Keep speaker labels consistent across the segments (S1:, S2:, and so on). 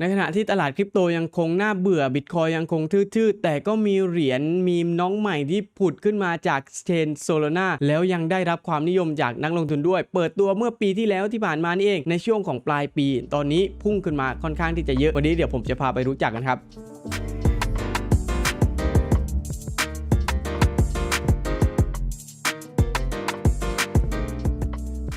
S1: ในขณะที่ตลาดคริปโตยังคงน่าเบื่อบิตคอยยังคงทื่อๆ แต่ก็มีเหรียญมีมน้องใหม่ที่ผุดขึ้นมาจากเชนโซโลนาแล้วยังได้รับความนิยมจากนักลงทุนด้วย เปิดตัวเมื่อปีที่แล้วที่ผ่านมานี่เองในช่วงของปลายปี ตอนนี้พุ่งขึ้นมาค่อนข้างที่จะเยอะ วันนี้เดี๋ยวผมจะพาไปรู้จักกันครับ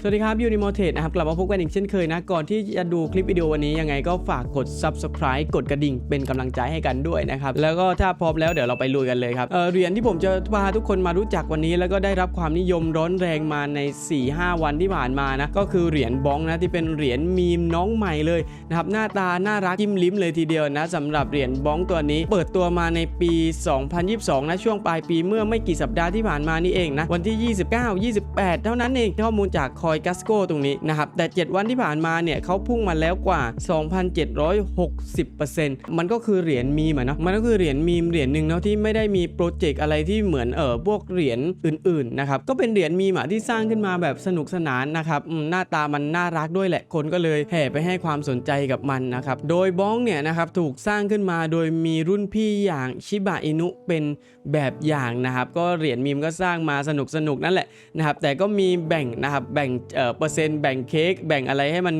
S1: สวัสดีครับยูนิโมเทสนะครับกลับมาพบกันอีกเช่นเคยนะ ก่อนที่จะดูคลิปวิดีโอวันนี้ยังไงก็ฝากกด subscribe กดกระดิ่งเป็นกำลังใจให้กันด้วยนะครับ แล้วก็ถ้าพร้อมแล้วเดี๋ยวเราไปลุยกันเลยครับเเหรียญที่ผมจะพาทุกคนมารู้จักวันนี้ แล้วก็ได้รับความนิยมร้อนแรงมาใน 4-5 วันที่ผ่านมานะก็คือเหรียญบ้องนะที่เป็นเหรียญมีมน้องใหม่เลยนะครับหน้าตาน่ารักจิ้มลิ้มเลยทีเดียวนะสำหรับเหรียญบ้องตัวนี้ เปิดตัวมาในปี 2022 นะช่วงปลายปีเมื่อไม่กี่สัปดาห์ที่ผ่านมานี่เองนะวันที่ 29 28 เท่านั้นเองข้อมูลจากคอยกัสโกตรงนี้นะครับ แต่ 7 วันที่ผ่านมาเนี่ยเขาพุ่งมาแล้วกว่า 2,760%มันก็คือเหรียญมีมอะเนาะมันก็คือเหรียญมีมเหรียญหนึ่งเนาะที่ไม่ได้มีโปรเจกต์อะไรที่เหมือนเออพวกเหรียญอื่นๆนะครับก็เป็นเหรียญมีมอะที่สร้างขึ้นมาแบบสนุกสนานนะครับหน้าตามันน่ารักด้วยแหละคนก็เลยแห่ไปให้ความสนใจกับมันนะครับโดยบ้องเนี่ยนะครับถูกสร้างขึ้นมาโดยมีรุ่นพี่อย่างชิบะอินุเป็นแบบอย่างนะครับก็เหรียญมีมก็สร้างมาสนุกสนุกนั่นแหละนะครับแต่ก็มีแบ่งนะครับแบ่งเปอร์เซ็นต์แบ่งเค้กแบ่งอะไรให้มัน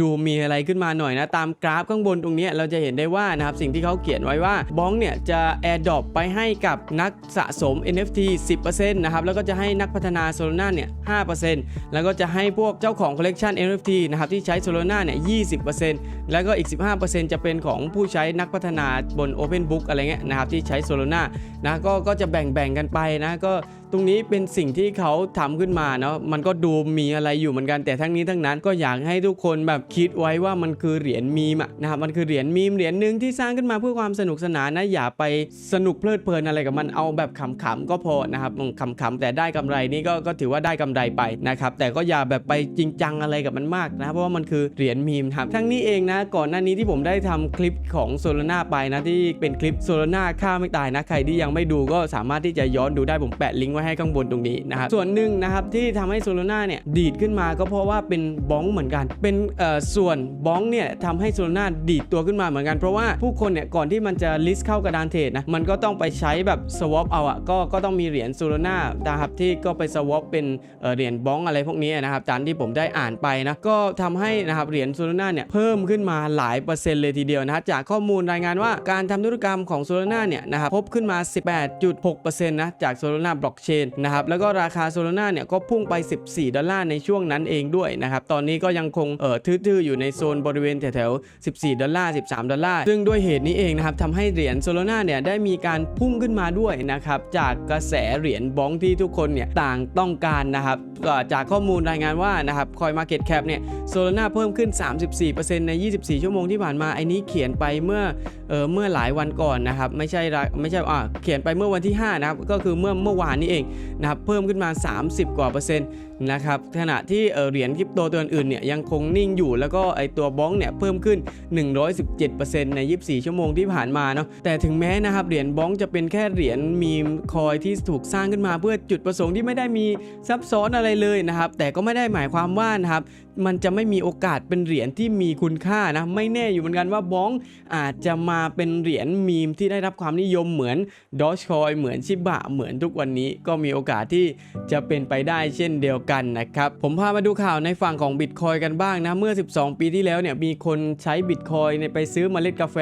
S1: ดูมีอะไรขึ้นมาหน่อยนะตามกราฟข้างบนตรงนี้เราจะเห็นได้ว่านะครับสิ่งที่เขาเขียนไว้ว่าบ้องเนี่ยจะแอร์ดรอปไปให้กับนักสะสม NFT 10%นะครับแล้วก็จะให้นักพัฒนาโซล a เนี่ย5%แล้วก็จะให้พวกเจ้าของคอลเลกชัน NFT นะครับที่ใช้โซล a เนี่ย20%แล้วก็อีก 15%จะเป็นของผู้ใช้นักพัฒนาบน OpenBook อะไรเงี้ยนะครับที่ใช้โซล a นะก็ก็จะแบ่งแบ่งกันไปนะก็ ตรงนี้เป็นสิ่งที่เขาทำขึ้นมาเนาะมันก็ดูมีอะไรอยู่เหมือนกันแต่ทั้งนี้ทั้งนั้นก็อยากให้ทุกคนแบบคิดไว้ว่ามันคือเหรียญมีมอะนะครับมันคือเหรียญมีมเหรียญหนึ่งที่สร้างขึ้นมาเพื่อความสนุกสนานนะอย่าไปสนุกเพลิดเพลินอะไรกับมันเอาแบบขำๆก็พอนะครับขำๆแต่ได้กำไรนี่ก็ก็ถือว่าได้กำไรไปนะครับแต่ก็อย่าแบบไปจริงจังอะไรกับมันมากนะเพราะว่ามันคือเหรียญมีมครับทั้งนี้เองนะก่อนหน้านี้ที่ผมได้ทำคลิปของโซล a นาไปนะที่เป็นคลิปโซล a นาฆ่าไม่ตายนะใครที่ยังไม่ดูก็สามารถที่จะย้อนดูได้ผมแปะลิงก์ไว้ให้ข้างบนตรงนี้นะครับส่วนหนึ่งนะครับที่ทำให้โซล a นาเนี่ยดีดขึ้นมาก็เพราะว่าเป็นบ้องเหมือนกัน เป็นเอ่อส่วนบ้องเนี่ยทำให้โซล a นาดีดตัวขึ้นมาเหมือนกัน เพราะว่าผู้คนเนี่ยก่อนที่มันจะลิสต์เข้ากระดานเทรดนะมันก็ต้องไปใช้แบบสวอปเอาอะก็ก็ต้องมีเหรียญโซล a นานะครับที่ก็ไปสวอปเป็นเหรียญบ้องอะไรพวกนี้นะครับตามที่ผมได้อ่านไปนะก็ทำให้นะครับเหรียญโซล a นาเนี่ยเพิ่มขึ้นมาหลายเปอร์เซ็นต์เลยทีเดียวนะจากข้อมูลรายงานว่าการทำธุรกรรมของโซล a นาเนี่ยนะครับพบขึ้นมา 18.6%นะจากโซล a นาบล็อกเชนนะครับแล้วก็ราคาโซล a นาเนี่ยก็พุ่งไป 14 ดอลลาร์ในช่วงนั้นเองด้วยนะครับตอนนี้ก็ยังคงเอ่อทื่อๆอยู่ในโซนบริเวณแถวๆ14 ดอลลาร์ 13 ดอลลาร์ ซึ่งด้วยเหตุนี้เองนะครับทำให้เหรียญโซล a นาเนี่ยได้มีการพุ่งขึ้นมาด้วยนะครับจากกระแสเหรียญบ้องที่ทุกคนเนี่ยต่างต้องการนะครับจากข้อมูลรายงานว่านะครับคอยมาเก็ตแคปเนี่ยโซล a นาเพิ่มขึ้น 34%ใน 24 ชั่วโมงที่ผ่านมาไอ้นี้เขียนไปเมื่อเออเมื่อหลายวันก่อนนะครับไม่ใช่ไม่ใช่อ่าเขียนไปเมื่อวันที่5นะครับก็คือเมื่อเมื่อวานนี้เองนะครับเพิ่มขึ้นมา 30 กว่าเปอร์เซ็นต์นะครับขณะที่เหรียญคริปโตตัวอื่นเนี่ยยังคงนิ่งอยู่แล้วก็ไอตัวบ้องเนี่ยเพิ่มขึ้น 117%ใน 24 ชั่วโมงที่ผ่านมาเนาะแต่ถึงแม้นะครับเหรียญบ้องจะเป็นแค่เหรียญมีมคอยที่ถูกสร้างขึ้นมาเพื่อจุดประสงค์ที่ไม่ได้มีซับซ้อนอะไรเลยนะครับแต่ก็ไม่ได้หมายความว่านะครับ มันจะไม่มีโอกาสเป็นเหรียญที่มีคุณค่านะไม่แน่อยู่เหมือนกันว่าบ้องอาจจะมาเป็นเหรียญมีมที่ได้รับความนิยมเหมือนดอ g คอยเหมือนชิบะเหมือนทุกวันนี้ก็มีโอกาสที่จะเป็นไปได้เช่นเดียวกันนะครับผมพามาดูข่าวในฝั่งของบิตคอยกันบ้างนะเมื่อ 12 ปีที่แล้วเนี่ยมีคนใช้บิตคอยเนี่ยไปซื้อเมล็ดกาแฟ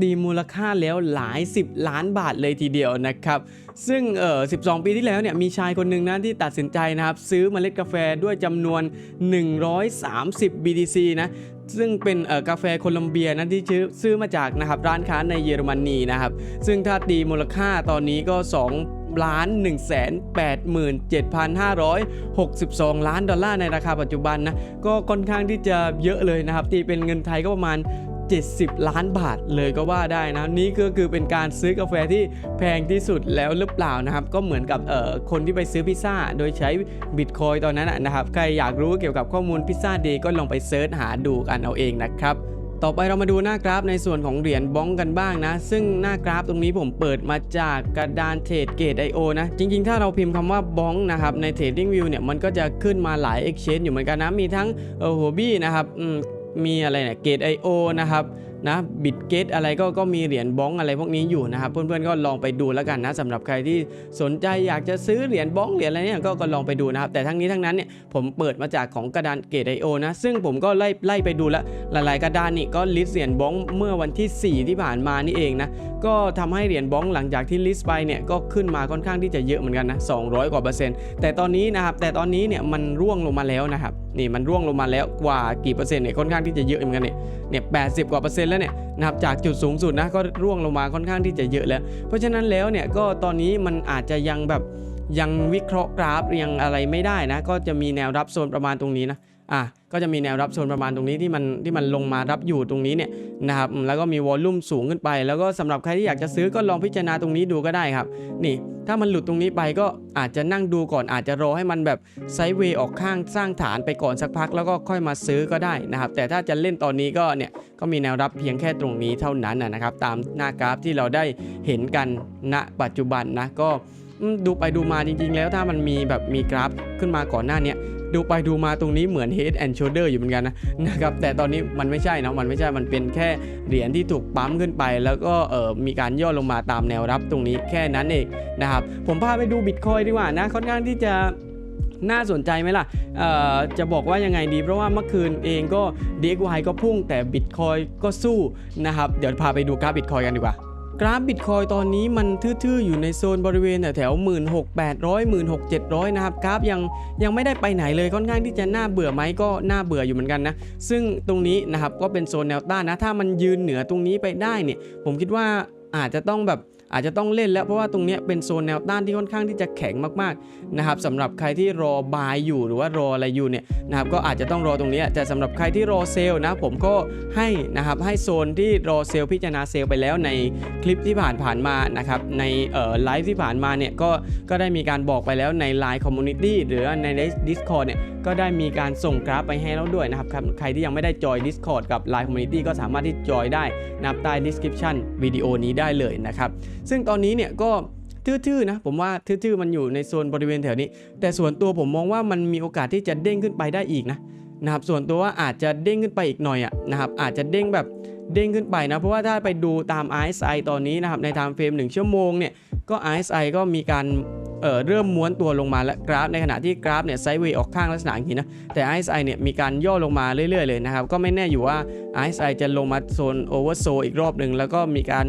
S1: ตีมูลค่าแล้วหลาย 10 ล้านบาทเลยทีเดียวนะครับ ซึ่งเออ12 ปีที่แล้วเนี่ยมีชายคนหนึ่งนะที่ตัดสินใจนะครับซื้อเมล็ดกาแฟด้วยจำนวน 130 BTC นะซึ่งเป็นกาแฟโคลัมเบียนะที่ซื้อซื้อมาจากนะครับร้านค้าในเยอรมนีนะครับซึ่งถ้าตีมูลค่าตอนนี้ก็ 2ล้าน1 8 7 5 6 2 ล้านดอลลาร์ในราคาปัจจุบันนะก็ค่อนข้างที่จะเยอะเลยนะครับ ตีเป็นเงินไทยก็ประมาณ 70 ล้านบาทเลยก็ว่าได้นะนี่ก็คือเป็นการซื้อกาแฟที่แพงที่สุดแล้วหรือเปล่านะครับ ก็เหมือนกับเอ่อคนที่ไปซื้อพิซซ่า โดยใช้บิตคอยตอนนั้นนะครับ ใครอยากรู้เกี่ยวกับข้อมูลพิซซ่าดย์ก็ลองไปเซิร์ชหาดูกันเอาเองนะครับต่อไปเรามาดูหน้ากราฟในส่วนของเหรียญบ้องกันบ้างนะ ซึ่งหน้ากราฟตรงนี้ผมเปิดมาจากกระดานเทรดเกต IO นะ จริงๆ ถ้าเราพิมพ์คำว่าบ้องนะครับใน Trading View เนี่ยมันก็จะขึ้นมาหลาย Exchange อยู่เหมือนกันนะ มีทั้งเออหัวบี้นะครับอื มีอะไรเนี่ยเกต IO นะครับนะบิตเกตอะไรก็ก็มีเหรียญบ้องอะไรพวกนี้อยู่นะครับ เพื่อนๆก็ลองไปดูแล้วกันนะสำหรับใครที่สนใจอยากจะซื้อเหรียญบ้องเหรียญอะไรเนี่ยก็ก็ลองไปดูนะครับ แต่ทั้งนี้ทั้งนั้นเนี่ยผมเปิดมาจากของกระดานเกตไอโอนะซึ่งผมก็ไล่ไล่ไปดูแล้วหลายๆกระดานนี่ก็ลิสต์เหรียญบ้องเมื่อวันที่ 4 ที่ผ่านมานี่เองนะก็ทำให้เหรียญบ้องหลังจากที่ลิสต์ไปเนี่ยก็ขึ้นมาค่อนข้างที่จะเยอะเหมือนกันนะ200กว่าเปอร์เซ็นต์แต่ตอนนี้นะครับแต่ตอนนี้เนี่ยมันร่วงลงมาแล้วนะครับ นี่มันร่วงลงมาแล้วกว่ากี่เปอร์เซ็นต์เนี่ยค่อนข้างที่จะเยอะเหมือนกันเนี่ยเนี่ยแปกว่าเปอร์เซ็นต์แล้วเนี่ยนะครับจากจุดสูงสุดนะก็ร่วงลงมาค่อนข้างที่จะเยอะแล้ว เพราะฉะนั้นแล้วเนี่ยก็ตอนนี้มันอาจจะยังแบบยังวิเคราะห์กราฟยังอะไรไม่ได้นะ ก็จะมีแนวรับโซนประมาณตรงนี้นะ อะก็จะมีแนวรับโซนประมาณตรงนี้ที่มันที่มันลงมารับอยู่ตรงนี้เนี่ยนะครับแล้วก็มีวอลลุ่มสูงขึ้นไป แล้วก็สำหรับใครที่อยากจะซื้อก็ลองพิจารณาตรงนี้ดูก็ได้ครับ นี่ถ้ามันหลุดตรงนี้ไปก็อาจจะนั่งดูก่อนอาจจะรอให้มันแบบไซด์เวย์ออกข้างสร้างฐานไปก่อนสักพัก แล้วก็ค่อยมาซื้อก็ได้นะครับ แต่ถ้าจะเล่นตอนนี้ก็เนี่ยก็มีแนวรับเพียงแค่ตรงนี้เท่านั้นนะครับ ตามหน้ากราฟที่เราได้เห็นกันณปัจจุบันนะก็ดูไปดูมาจริง ๆ แล้วถ้ามันมีแบบมีกราฟขึ้นมาก่อนหน้านี้ ดูไปดูมาตรงนี้เหมือน head and shoulder อยู่เหมือนกันนะนะครับแต่ตอนนี้มันไม่ใช่นะมันไม่ใช่มันเป็นแค่เหรียญที่ถูกปั๊มขึ้นไป แล้วก็เออมีการย่อลงมาตามแนวรับตรงนี้แค่นั้นเองนะครับผมพาไปดูบิตคอยดีกว่านะค่อนข้างที่จะน่าสนใจไหมล่ะจะบอกว่ายังไงดี เพราะว่าเมื่อคืนเองก็ DXY ก็พุ่งแต่ Bitcoin ก็สู้นะครับ เดี๋ยวพาไปดูกราฟ Bitcoin กันดีกว่า กราฟบิตคอยตอนนี้มันทื่อๆ อยู่ในโซนบริเวณแถวหมื่นหกแปดร้อยหมื่นหกเจ็ดร้อยนะครับกราฟยังยังไม่ได้ไปไหนเลยค่อนข้างที่จะน่าเบื่อไหมก็น่าเบื่ออยู่เหมือนกันนะ ซึ่งตรงนี้นะครับก็เป็นโซนแนวต้านนะ ถ้ามันยืนเหนือตรงนี้ไปได้เนี่ย ผมคิดว่าอาจจะต้องแบบ อาจจะต้องเล่นแล้วเพราะว่าตรงนี้เป็นโซนแนวต้านที่ค่อนข้างที่จะแข็งมากๆนะครับสำหรับใครที่รอบายอยู่หรือว่ารออะไรอยู่เนี่ยนะครับก็อาจจะต้องรอตรงนี้แต่สำหรับใครที่รอเซลล์นะผมก็ให้นะครับให้โซนที่รอเซลล์พิจารณาเซลล์ไปแล้วในคลิปที่ผ่านผ่านๆมานะครับในเอ่อไลฟ์ที่ผ่านมาเนี่ยก็ก็ได้มีการบอกไปแล้วใน Line Community หรือใน Discord เนี่ยก็ได้มีการส่งกราฟไปให้แล้วด้วยนะครับใครที่ยังไม่ได้จอย Discord กับ Line Community ก็สามารถที่จอยได้นับใต้ description วิดีโอนี้ได้เลยนะครับ ซึ่งตอนนี้เนี่ยก็ทื่อๆนะผมว่าทื่อๆมันอยู่ในโซนบริเวณแถวนี้ แต่ส่วนตัวผมมองว่ามันมีโอกาสที่จะเด้งขึ้นไปได้อีกนะนะครับส่วนตัวว่าอาจจะเด้งขึ้นไปอีกหน่อยอะนะครับอาจจะเด้งแบบเด้งขึ้นไปนะเพราะว่าถ้าไปดูตาม RSI ตอนนี้นะครับในไทม์เฟรม1ชั่วโมงเนี่ยก็ RSI ก็มีการเเริ่มม้วนตัวลงมาและกราฟในขณะที่กราฟเนี่ยไซด์เวย์ออกข้างลักษณะอย่างนี้นะแต่ RSI เนี่ยมีการย่อลงมาเรื่อยๆเลยนะครับก็ไม่แน่อยู่ว่า RSI จะลงมาโซนโอเวอร์โซอีกรอบหนึ่งแล้วก็มีการ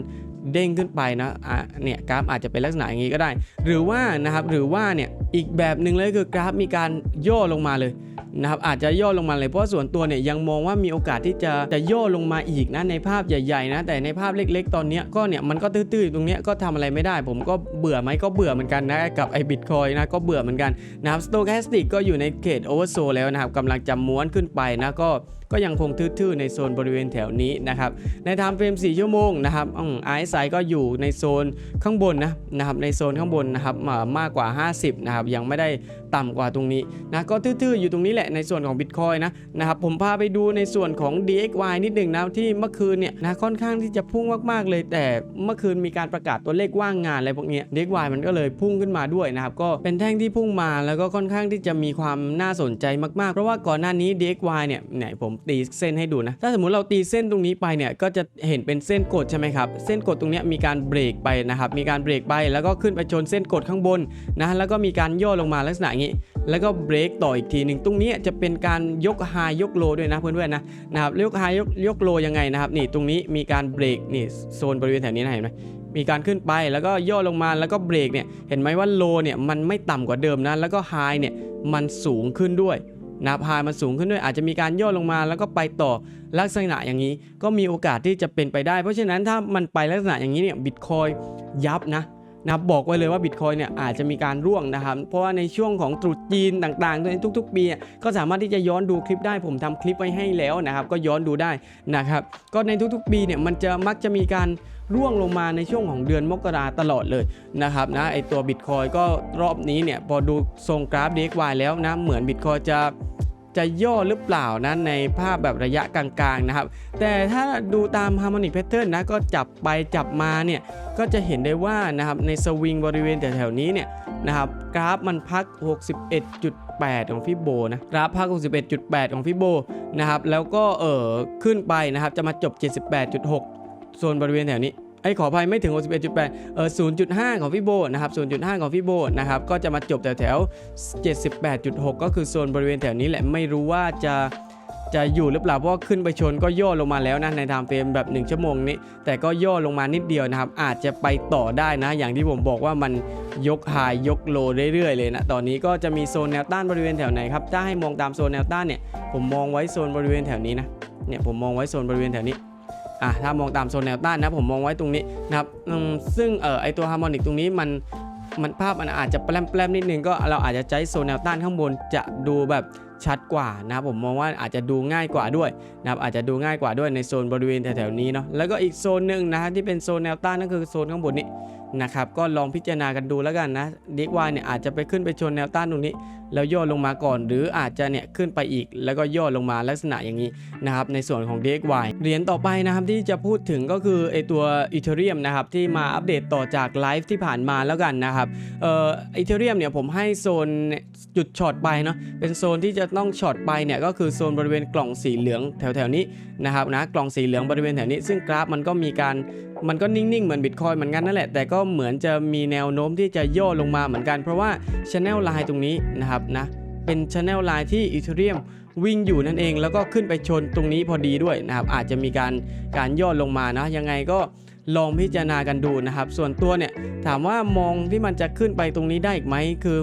S1: เด้งขึ้นไปนะอะเนี่ยกราฟอาจจะเป็นลักษณะอย่างนี้ก็ได้ หรือว่านะครับหรือว่าเนี่ยอีกแบบหนึ่งเลยคือกราฟมีการย่อลงมาเลยนะครับอาจจะย่อลงมาเลยเพราะส่วนตัวเนี่ยยังมองว่ามีโอกาสที่จะจะย่อลงมาอีกนะในภาพใหญ่ๆนะแต่ในภาพเล็กๆ ตอนนี้ก็เนี่ยมันก็ตื้อๆตรงเนี้ยก็ทำอะไรไม่ได้ ผมก็เบื่อไหมก็เบื่อเหมือนกันนะกับไอ้บิตคอยนะก็เบื่อเหมือนกันนะครับสโตแคสติกก็อยู่ในเขตโอเวอร์โซแล้วนะครับกำลังจะม้วนขึ้นไปนะก็ ก็ยังคงทื่อๆในโซนบริเวณแถวนี้นะครับในไทม์เฟรม4ชั่วโมงนะครับอืม RSI ก็อยู่ในโซนข้างบนนะนะครับในโซนข้างบนนะครับมากกว่า 50นะครับยังไม่ได้ต่ำกว่าตรงนี้นะก็ทื่อๆอยู่ตรงนี้แหละในส่วนของ Bitcoin นะนะครับผมพาไปดูในส่วนของ DXY นิดหนึ่งนะที่เมื่อคืนเนี่ยนะค่อนข้างที่จะพุ่งมากๆเลย แต่เมื่อคืนมีการประกาศตัวเลขว่างงานอะไรพวกนี้ DXY มันก็เลยพุ่งขึ้นมาด้วยนะครับก็เป็นแท่งที่พุ่งมาแล้วก็ค่อนข้างที่จะมีความน่าสนใจมากๆ เพราะว่าก่อนหน้านี้ DXY เนี่ยเนี่ยผมตีเส้นให้ดูนะ ถ้าสมมุติเราตีเส้นตรงนี้ไปเนี่ยก็จะเห็นเป็นเส้นกดใช่ไหมครับ เส้นกดตรงนี้มีการเบรกไปนะครับ มีการเบรกไปแล้วก็ขึ้นไปชนเส้นกดข้างบนนะ แล้วก็มีการย่อลงมาลักษณะอย่างนี้ แล้วก็เบรกต่ออีกทีหนึ่งตรงนี้จะเป็นการยกไฮยกโลด้วยนะเพื่อนๆนะนะครับยกไฮยกยกโลยังไงนะครับ นี่ตรงนี้มีการเบรกนี่โซนบริเวณแถวนี้นะเห็นไหมมีการขึ้นไปแล้วก็ย่อลงมาแล้วก็เบรกเนี่ยเห็นไหมว่าโลเนี่ยมันไม่ต่ำกว่าเดิมนะแล้วก็ไฮเนี่ยมันสูงขึ้นด้วย นาพายมันสูงขึ้นด้วยอาจจะมีการย่อลงมาแล้วก็ไปต่อลักษณะอย่างนี้ ก็มีโอกาสที่จะเป็นไปได้ เพราะฉะนั้นถ้ามันไปลักษณะอย่างนี้เนี่ยบิตคอยยับนะ นะครับบอกไว้เลยว่าบิตคอยเนี่ยอาจจะมีการร่วงนะครับ เพราะว่าในช่วงของตรุษจีนต่างๆในทุกๆปีก็สามารถที่จะย้อนดูคลิปได้ผมทำคลิปไว้ให้แล้วนะครับ ก็ย้อนดูได้นะครับ ก็ในทุกๆปีเนี่ยมันจะมักจะมีการร่วงลงมาในช่วงของเดือนมกราตลอดเลยนะครับนะไอตัวบิตคอยก็รอบนี้เนี่ยพอดูทรงกราฟ DXY แล้วนะเหมือนบิตคอยจะ จะย่อหรือเปล่านะในภาพแบบระยะกลางๆนะครับ แต่ถ้าดูตาม Harmonic Pattern นนะก็จับไปจับมาเนี่ยก็จะเห็นได้ว่านะครับในสวิงบริเวณแถวๆนี้เนี่ยนะครับกราฟมันพัก 61.8 ของฟิโบนะกราฟภาค61.8 ของฟิโบนะครับแล้วก็เออขึ้นไปนะครับจะมาจบ 78.6 โซนบริเวณแถวนี้ ไอ้ขออภัยไม่ถึง 61.8 เออ 0.5 ของฟิโบนะครับ 0.5 ของฟิโบนะครับ ก็จะมาจบแถวแถว 78.6 ก็คือโซนบริเวณแถวนี้แหละ ไม่รู้ว่าจะจะอยู่หรือเปล่าเพราะขึ้นไปชนก็ย่อลงมาแล้วนะในไทม์เฟรมแบบ 1 ชั่วโมงนี้ แต่ก็ย่อลงมานิดเดียวนะครับ อาจจะไปต่อได้นะ อย่างที่ผมบอกว่ามันยกไฮยกโลเรื่อยๆเลยนะตอนนี้ก็จะมีโซนแนวต้านบริเวณแถวไหนครับถ้าให้มองตามโซนแนวต้านเนี่ยผมมองไว้โซนบริเวณแถวนี้นะเนี่ยผมมองไว้โซนบริเวณแถวนี้ อะถ้ามองตามโซนแนวต้านนะผมมองไว้ตรงนี้นะครับซึ่งเออไอตัวฮาร์โมนิกตรงนี้มันมันภาพมันอาจจะแปลมๆนิดนึงก็เราอาจจะใช้โซนแนวต้านข้างบนจะดูแบบชัดกว่านะครับผมมองว่าอาจจะดูง่ายกว่าด้วยนะครับอาจจะดูง่ายกว่าด้วยในโซนบริเวณแถวๆนี้เนาะแล้วก็อีกโซนหนึ่งนะฮะที่เป็นโซนแนวต้านนั่นคือโซนข้างบนนี้นะครับก็ลองพิจารณากันดูแล้วกันนะดิกวายเนี่ยอาจจะไปขึ้นไปชนแนวต้านตรงนี้ แล้วย่อลงมาก่อน หรืออาจจะเนี่ยขึ้นไปอีก แล้วก็ย่อลงมาลักษณะอย่างนี้นะครับในส่วนของ DXY เหรียญต่อไปนะครับที่จะพูดถึงก็คือไอตัว Ethereum นะครับที่มาอัปเดตต่อจากไลฟ์ที่ผ่านมาแล้วกันนะครับเอ่อ Ethereum เนี่ยผมให้โซนจุดช็อตไปเนาะเป็นโซนที่จะต้องช็อตไปเนี่ยก็คือโซนบริเวณกล่องสีเหลืองแถวๆนี้นะครับนะกล่องสีเหลืองบริเวณแถวนี้ ซึ่งกราฟมันก็มีการมันก็นิ่งๆ เหมือนบิตคอยเหมือนกันนั่นแหละแต่ก็เหมือนจะมีแนวโน้มที่จะย่อลงมาเหมือนกัน เพราะว่า Channel Line ตรงนี้นะครับนะ เป็นชแนลไลน์ที่อีเทเรียมวิ่งอยู่นั่นเอง แล้วก็ขึ้นไปชนตรงนี้พอดีด้วยนะครับ อาจจะมีการการย่อลงมานะ ยังไงก็ลองพิจารณากันดูนะครับ ส่วนตัวเนี่ยถามว่ามองที่มันจะขึ้นไปตรงนี้ได้อีกไหมคือ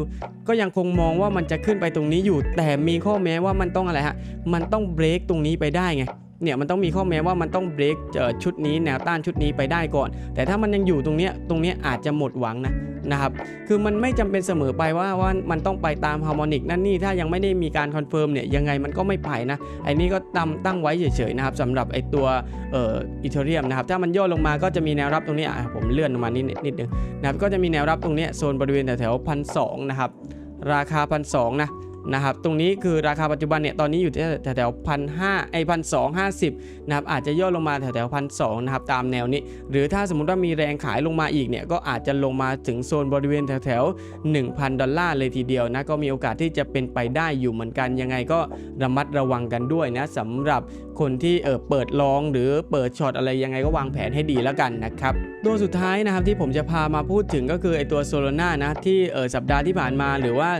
S1: ก็ยังคงมองว่ามันจะขึ้นไปตรงนี้อยู่ แต่มีข้อแม้ว่ามันต้องอะไรฮะ มันต้องเบรกตรงนี้ไปได้ไง เนี่ยมันต้องมีข้อแม้ว่ามันต้องเบรกชุดนี้แนวต้านชุดนี้ไปได้ก่อน แต่ถ้ามันยังอยู่ตรงเนี้ยตรงเนี้ยอาจจะหมดหวังนะนะครับคือมันไม่จำเป็นเสมอไปว่าว่ามันต้องไปตามฮาร์โมนิกนั่นนี่ถ้ายังไม่ได้มีการคอนเฟิร์มเนี่ยยังไงมันก็ไม่ไปนะไอ้นี่ก็ตั้งตั้งไว้เฉยๆนะครับสำหรับไอ้ตัวเอ่ออีเทเรียมนะครับถ้ามันย่อลงมาก็จะมีแนวรับตรงนี้อะผมเลื่อนลงมานิดนิดนึงนะครับก็จะมีแนวรับตรงเนี้ยโซนบริเวณแถวๆพันสองนะครับราคาพันสองนะ นะครับตรงนี้คือราคาปัจจุบันเนี่ยตอนนี้อยู่ที่แถวๆพันห้าไอพันสองห้าสิบนะครับอาจจะย่อลงมาแถวๆพันสองนะครับตามแนวนี้ หรือถ้าสมมุติว่ามีแรงขายลงมาอีกเนี่ยก็อาจจะลงมาถึงโซนบริเวณแถวๆ1,000ดอลลาร์เลยทีเดียวนะก็มีโอกาสที่จะเป็นไปได้อยู่เหมือนกันยังไงก็ระมัดระวังกันด้วยนะสำหรับคนที่เออเปิดลองหรือเปิดช็อตอะไรยังไงก็วางแผนให้ดีแล้วกันนะครับตัวสุดท้ายนะครับที่ผมจะพามาพูดถึงก็คือไอตัวโซโลนานะที่เออสัปดาห์ที่ผ่านมาหรือว่า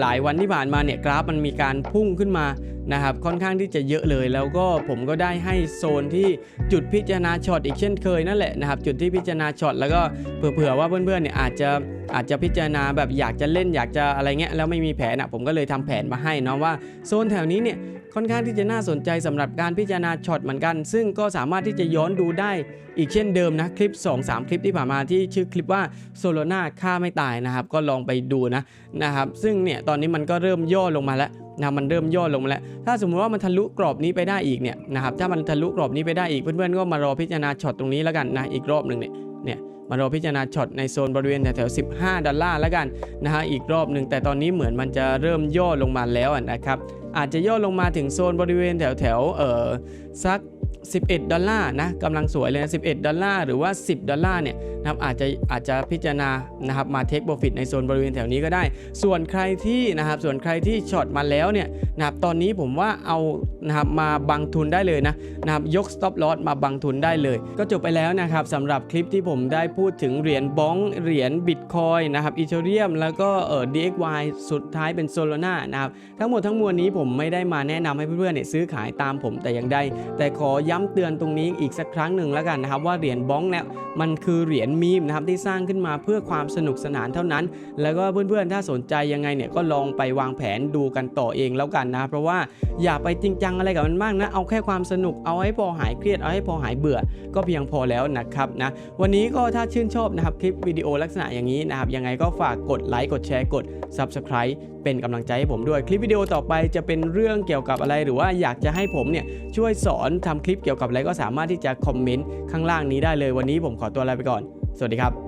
S1: หลายวันที่ผ่านมาเนี่ยกราฟมันมีการพุ่งขึ้นมานะครับค่อนข้างที่จะเยอะเลย แล้วก็ผมก็ได้ให้โซนที่จุดพิจารณาช็อตอีกเช่นเคยนั่นแหละนะครับจุดที่พิจารณาช็อตแล้วก็เผื่อๆว่าเพื่อนๆเนี่ยอาจจะ อาจจะพิจารณาแบบอยากจะเล่นอยากจะอะไรเงี้ยแล้วไม่มีแผนอะผมก็เลยทำแผนมาให้เนาะว่าโซนแถวนี้เนี่ยค่อนข้างที่จะน่าสนใจสำหรับการพิจารณาช็อตเหมือนกัน ซึ่งก็สามารถที่จะย้อนดูได้อีกเช่นเดิมนะคลิป 2-3 คลิปที่ผ่านมาที่ชื่อคลิปว่าโซโลนาฆ่าไม่ตายนะครับก็ลองไปดูนะนะครับซึ่งเนี่ยตอนนี้มันก็เริ่มย่อลงมาแล้วนะมันเริ่มย่อลงมาแล้ว ถ้าสมมติว่ามันทะลุกรอบนี้ไปได้อีกเนี่ยนะครับถ้ามันทะลุกรอบนี้ไปได้อีกเพื่อนๆก็มารอพิจารณาช็อตตรงนี้แล้วกันนะอีกรอบหนึ่งเนี่ยเนี่ย มารอพิจารณาช็อตในโซนบริเวณแถวๆ15 ดอลลาร์แล้วกันนะฮะอีกรอบหนึ่งแต่ตอนนี้เหมือนมันจะเริ่มย่อลงมาแล้วนะครับอาจจะย่อลงมาถึงโซนบริเวณแถวๆเออสัก 11 ดอลลาร์นะกำลังสวยเลยนะ11 ดอลลาร์หรือว่า 10 ดอลลาร์เนี่ยนะครับอาจจะอาจจะพิจารณานะครับมาเทคโปรฟิตในโซนบริเวณแถวนี้ก็ได้ ส่วนใครที่นะครับส่วนใครที่ช็อตมาแล้วเนี่ยนะครับตอนนี้ผมว่าเอานะครับมาบังทุนได้เลยนะนะครับยก stop loss มาบังทุนได้เลย ก็จบไปแล้วนะครับสำหรับคลิปที่ผมได้พูดถึงเหรียญบ้องเหรียญบิตคอยนะครับอีเทเรียมแล้วก็เอ่อ DXY สุดท้ายเป็นโซโลนานะครับทั้งหมดทั้งมวลนี้ผมไม่ได้มาแนะนำให้เพื่อนๆเนี่ยซื้อขายตามผมแต่อย่างใดแต่ขอย้ำเตือนตรงนี้อีกสักครั้งหนึ่งแล้วกันนะครับว่าเหรียญบ้องเนี่ยมันคือเหรียญมีมนะครับที่สร้างขึ้นมาเพื่อความสนุกสนานเท่านั้น แล้วก็เพื่อนๆ ถ้าสนใจยังไงเนี่ยก็ลองไปวางแผนดูกันต่อเองแล้วกันนะเพราะว่าอย่าไปจริงจังอะไรกับมันมากนะเอาแค่ความสนุกเอาให้พอหายเครียดเอาให้พอหายเบื่อ ก็เพียงพอแล้วนะครับนะวันนี้ก็ถ้าชื่นชอบนะครับคลิปวิดีโอลักษณะอย่างนี้นะครับยังไงก็ฝากกดไลค์กดแชร์กด Subscribe เป็นกำลังใจให้ผมด้วย คลิปวิดีโอต่อไปจะเป็นเรื่องเกี่ยวกับอะไร หรือว่าอยากจะให้ผมเนี่ยช่วยสอนทำคลิปเกี่ยวกับอะไรก็สามารถที่จะคอมเมนต์ข้างล่างนี้ได้เลยวันนี้ผมขอตัวลาไปก่อน สวัสดีครับ